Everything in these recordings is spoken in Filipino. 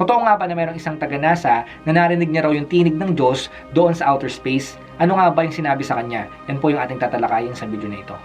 Totoo nga ba na mayroong isang taga-NASA na narinig niya raw yung tinig ng Diyos doon sa outer space? Ano nga ba yung sinabi sa kanya? Yan po yung ating tatalakayin sa video na ito.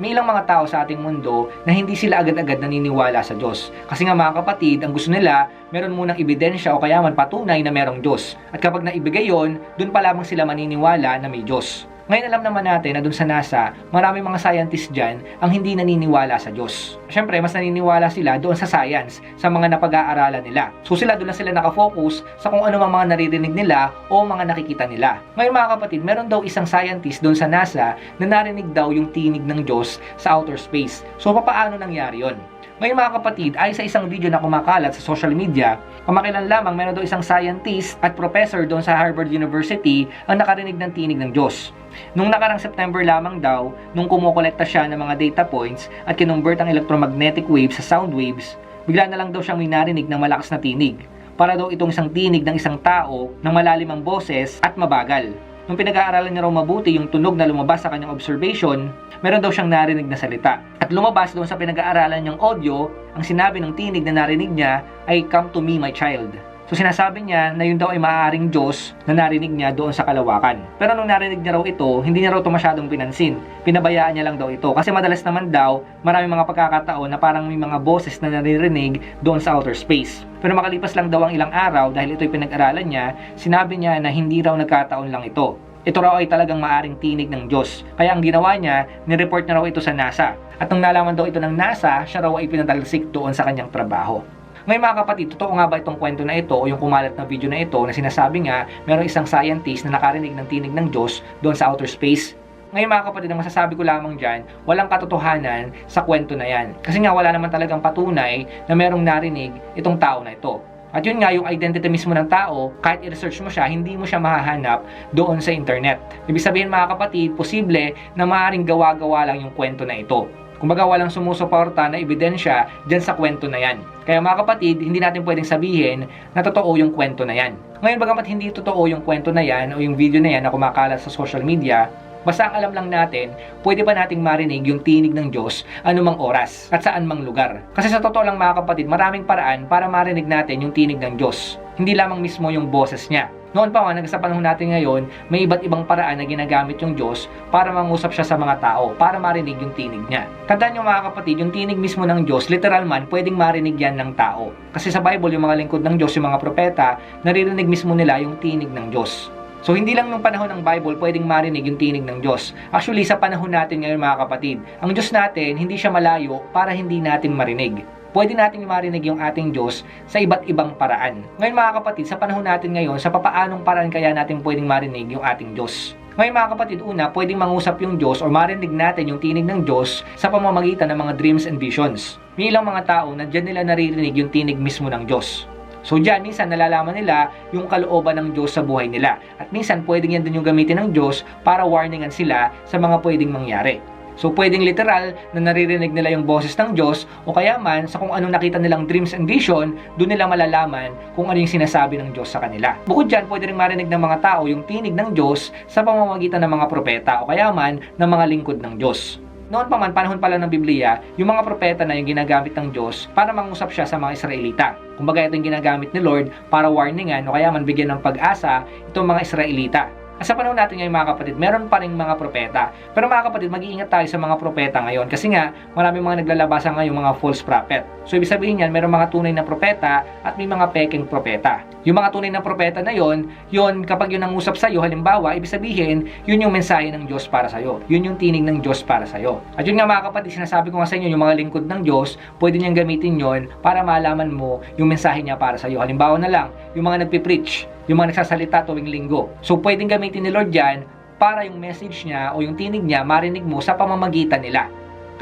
May ilang mga tao sa ating mundo na hindi sila agad-agad naniniwala sa Diyos. Kasi nga mga kapatid, ang gusto nila, meron munang ebidensya o kaya man patunay na merong Diyos. At kapag naibigay yon, dun pa lamang sila maniniwala na may Diyos. Ngayon alam naman natin na dun sa NASA, marami mga scientists dyan ang hindi naniniwala sa Diyos. Siyempre, mas naniniwala sila doon sa science, sa mga napag-aaralan nila. So sila doon na sila nakafocus sa kung ano mga naririnig nila o mga nakikita nila. Ngayon mga kapatid, meron daw isang scientist doon sa NASA na narinig daw yung tinig ng Diyos sa outer space. So papaano nangyari yon? Ngayon mga kapatid, ay sa isang video na kumakalat sa social media, kamakailan lamang meron daw isang scientist at professor doon sa Harvard University ang nakarinig ng tinig ng Diyos. Nung nakarang September lamang daw, nung kumukolekta siya ng mga data points at kinumbert ang electromagnetic waves sa sound waves, bigla na lang daw siyang may narinig ng malakas na tinig. Para daw itong isang tinig ng isang tao ng malalim ang boses at mabagal. Nung pinag-aaralan niya raw mabuti yung tunog na lumabas sa kanyang observation, meron daw siyang narinig na salita. At lumabas doon sa pinag-aaralan niyang audio, ang sinabi ng tinig na narinig niya ay, Come to me, my child. So sinasabi niya na yun daw ay maaaring Diyos na narinig niya doon sa kalawakan. Pero nung narinig niya raw ito, hindi niya raw ito masyadong pinansin. Pinabayaan niya lang daw ito. Kasi madalas naman daw, marami mga pagkakataon na parang may mga boses na naririnig doon sa outer space. Pero makalipas lang daw ang ilang araw dahil ito'y pinag-aralan niya, sinabi niya na hindi raw nagkataon lang ito. Ito raw ay talagang maaring tinig ng Diyos. Kaya ang ginawa niya, nireport niya raw ito sa NASA. At nung nalaman daw ito ng NASA, siya raw ay pinadalsik doon sa kanyang trabaho. Ngayon mga kapatid, totoo nga ba itong kwento na ito o yung kumalat na video na ito na sinasabi nga merong isang scientist na nakarinig ng tinig ng Diyos doon sa outer space? Ngayon mga kapatid, ang masasabi ko lamang dyan, walang katotohanan sa kwento na yan. Kasi nga wala naman talagang patunay na merong narinig itong tao na ito. At yun nga, yung identity mismo ng tao, kahit i-research mo siya, hindi mo siya mahahanap doon sa internet. Ibig sabihin mga kapatid, posible na maaaring gawa-gawa lang yung kwento na ito. Kumbaga walang sumusuporta na ebidensya dyan sa kwento na yan. Kaya mga kapatid, hindi natin pwedeng sabihin na totoo yung kwento na yan. Ngayon bagamat hindi totoo yung kwento na yan o yung video na yan na kumakalat sa social media, Basta ang alam lang natin, pwede ba nating marinig yung tinig ng Diyos anumang oras at saan mang lugar. Kasi sa totoo lang mga kapatid, maraming paraan para marinig natin yung tinig ng Diyos. Hindi lamang mismo yung boses niya. Noon pa nga, sa panahon natin ngayon, may iba't ibang paraan na ginagamit yung Diyos para mangusap siya sa mga tao, para marinig yung tinig niya. Tandaan nyo mga kapatid, yung tinig mismo ng Diyos, literal man, pwedeng marinig yan ng tao. Kasi sa Bible, yung mga lingkod ng Diyos, yung mga propeta, naririnig mismo nila yung tinig ng Diyos. So hindi lang nung panahon ng Bible pwedeng marinig yung tinig ng Diyos. Actually sa panahon natin ngayon mga kapatid, ang Diyos natin hindi siya malayo para hindi natin marinig. Pwede nating marinig yung ating Diyos sa iba't ibang paraan. Ngayon mga kapatid, sa panahon natin ngayon, sa papaanong paraan kaya natin pwedeng marinig yung ating Diyos? Ngayon mga kapatid, una, pwedeng mangusap yung Diyos o marinig natin yung tinig ng Diyos sa pamamagitan ng mga dreams and visions. May ilang mga tao na dyan nila naririnig yung tinig mismo ng Diyos. So dyan, minsan nalalaman nila yung kalooban ng Diyos sa buhay nila. At minsan, pwedeng yan din yung gamitin ng Diyos para warningan sila sa mga pwedeng mangyari. So pwedeng literal na naririnig nila yung boses ng Diyos o kaya man sa kung anong nakita nilang dreams and vision, doon nila malalaman kung ano yung sinasabi ng Diyos sa kanila. Bukod dyan, pwede rin marinig ng mga tao yung tinig ng Diyos sa pamamagitan ng mga propeta o kaya man ng mga lingkod ng Diyos noon pa man, panahon pa lang ng Biblia, yung mga propeta na yung ginagamit ng Diyos para mangusap siya sa mga Israelita. Kumbaga ito yung ginagamit ni Lord para warningan o kaya man bigyan ng pag-asa itong mga Israelita. Sa panahon natin ngayon mga kapatid, meron pa rin mga propeta. Pero mga kapatid, mag-iingat tayo sa mga propeta ngayon kasi nga marami mga naglalabasan ngayon mga false prophet. So ibig sabihin yan, meron mga tunay na propeta at may mga peking propeta. Yung mga tunay na propeta na yon, yon kapag yun ang usap sa iyo, halimbawa, ibig sabihin, yun yung mensahe ng Diyos para sa iyo. Yun yung tinig ng Diyos para sa iyo. At yun nga mga kapatid, sinasabi ko nga sa inyo, yung mga lingkod ng Diyos, pwede niyang gamitin yon para malaman mo yung mensahe niya para sa iyo. Halimbawa na lang, yung mga nagpipreach, yung mga nagsasalita tuwing linggo. So pwedeng gamitin ni Lord yan para yung message niya o yung tinig niya marinig mo sa pamamagitan nila.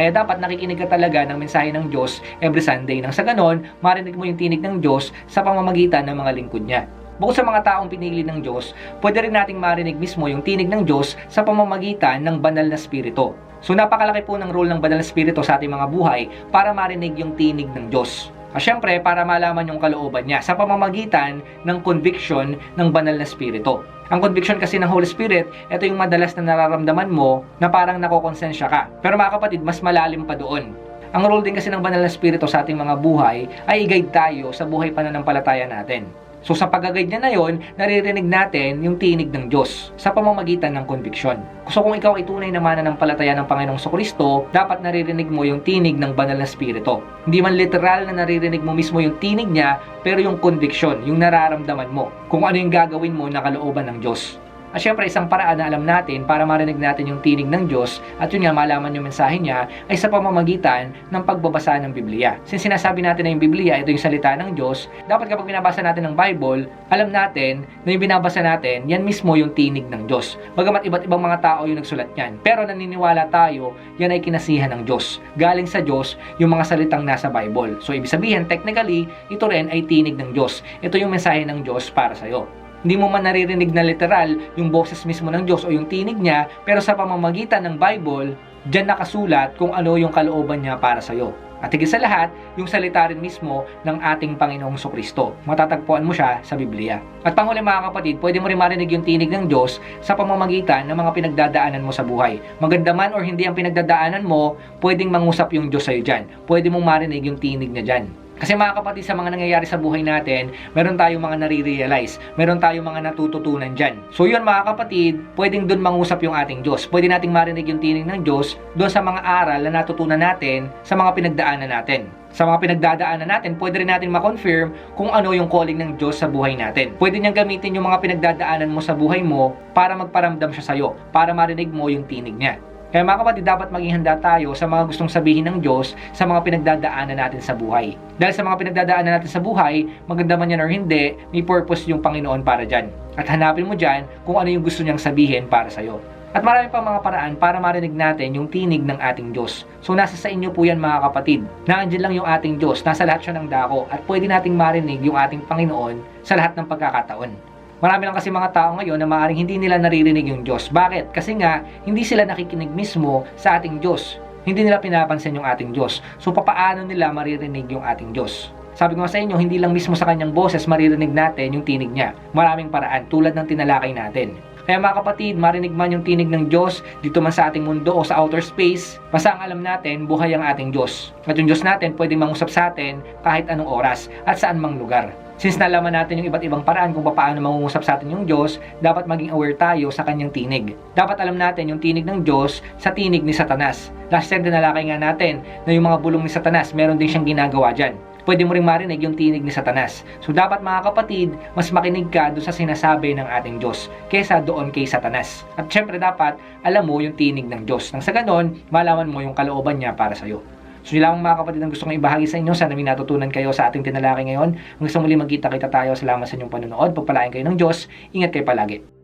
Kaya dapat nakikinig ka talaga ng mensahe ng Diyos every Sunday. Nang sa ganon, marinig mo yung tinig ng Diyos sa pamamagitan ng mga lingkod niya. Bukod sa mga taong pinili ng Diyos, pwede rin nating marinig mismo yung tinig ng Diyos sa pamamagitan ng banal na spirito. So napakalaki po ng role ng banal na spirito sa ating mga buhay para marinig yung tinig ng Diyos. At syempre, para malaman yung kalooban niya sa pamamagitan ng conviction ng banal na spirito. Ang conviction kasi ng Holy Spirit, ito yung madalas na nararamdaman mo na parang nakokonsensya ka. Pero mga kapatid, mas malalim pa doon. Ang role din kasi ng banal na spirito sa ating mga buhay ay i-guide tayo sa buhay pananampalataya natin. So sa pag-guide niya na yon, naririnig natin yung tinig ng Diyos sa pamamagitan ng conviction. So kung ikaw ay tunay na mananampalataya ng Panginoong Kristo, dapat naririnig mo yung tinig ng banal na spirito. Hindi man literal na naririnig mo mismo yung tinig niya, pero yung conviction, yung nararamdaman mo, kung ano yung gagawin mo na kalooban ng Diyos. At syempre, isang paraan na alam natin para marinig natin yung tinig ng Diyos at yun nga malaman yung mensahe niya ay sa pamamagitan ng pagbabasa ng Biblia. Since sinasabi natin na yung Biblia, ito yung salita ng Diyos, dapat kapag binabasa natin ng Bible, alam natin na yung binabasa natin, yan mismo yung tinig ng Diyos. Bagamat iba't ibang mga tao yung nagsulat niyan. Pero naniniwala tayo, yan ay kinasihan ng Diyos. Galing sa Diyos yung mga salitang nasa Bible. So ibig sabihin, technically, ito rin ay tinig ng Diyos. Ito yung mensahe ng Diyos para sa'yo. Hindi mo man naririnig na literal yung boses mismo ng Diyos o yung tinig niya, pero sa pamamagitan ng Bible, dyan nakasulat kung ano yung kalooban niya para sa'yo. At higit sa lahat, yung salita rin mismo ng ating Panginoong Kristo. Matatagpuan mo siya sa Biblia. At panghuli mga kapatid, pwede mo rin marinig yung tinig ng Diyos sa pamamagitan ng mga pinagdadaanan mo sa buhay. Maganda man or hindi ang pinagdadaanan mo, pwedeng mangusap yung Diyos sa'yo dyan. Pwede mong marinig yung tinig niya dyan. Kasi mga kapatid, sa mga nangyayari sa buhay natin, meron tayong mga nare-realize, meron tayong mga natututunan dyan. So yun mga kapatid, pwedeng doon mangusap yung ating Diyos. Pwede nating marinig yung tinig ng Diyos doon sa mga aral na natutunan natin sa mga pinagdaanan natin. Sa mga pinagdadaanan natin, pwede rin natin ma-confirm kung ano yung calling ng Diyos sa buhay natin. Pwede niyang gamitin yung mga pinagdadaanan mo sa buhay mo para magparamdam siya sa'yo, para marinig mo yung tinig niya. Kaya mga kapatid, dapat maging handa tayo sa mga gustong sabihin ng Diyos sa mga pinagdadaanan natin sa buhay. Dahil sa mga pinagdadaanan natin sa buhay, maganda man yan or hindi, may purpose yung Panginoon para dyan. At hanapin mo dyan kung ano yung gusto niyang sabihin para sa'yo. At marami pang mga paraan para marinig natin yung tinig ng ating Diyos. So nasa sa inyo po yan mga kapatid. Naandyan lang yung ating Diyos, nasa lahat siya ng dako at pwede nating marinig yung ating Panginoon sa lahat ng pagkakataon. Marami lang kasi mga tao ngayon na maaaring hindi nila naririnig yung Diyos. Bakit? Kasi nga, hindi sila nakikinig mismo sa ating Diyos. Hindi nila pinapansin yung ating Diyos. So, papaano nila maririnig yung ating Diyos? Sabi ko nga sa inyo, hindi lang mismo sa kanyang boses maririnig natin yung tinig niya. Maraming paraan, tulad ng tinalakay natin. Kaya mga kapatid, marinig man yung tinig ng Diyos dito man sa ating mundo o sa outer space, basta ang alam natin, buhay ang ating Diyos. At yung Diyos natin pwede mangusap sa atin kahit anong oras at saan mang lugar. Since nalaman natin yung iba't ibang paraan kung paano mangungusap sa atin yung Diyos, dapat maging aware tayo sa kanyang tinig. Dapat alam natin yung tinig ng Diyos sa tinig ni Satanas. Last time dinalakay nga natin na yung mga bulong ni Satanas, meron din siyang ginagawa dyan. Pwede mo ring marinig yung tinig ni Satanas. So dapat mga kapatid, mas makinig ka doon sa sinasabi ng ating Diyos kaysa doon kay Satanas. At syempre dapat alam mo yung tinig ng Diyos. Nang sa ganon, malaman mo yung kalooban niya para sa'yo. So yun lang mga kapatid ang gusto kong ibahagi sa inyo. Sana may natutunan kayo sa ating tinalaki ngayon. Hanggang sa muli magkita kita tayo. Salamat sa inyong panonood. Pagpalain kayo ng Diyos. Ingat kayo palagi.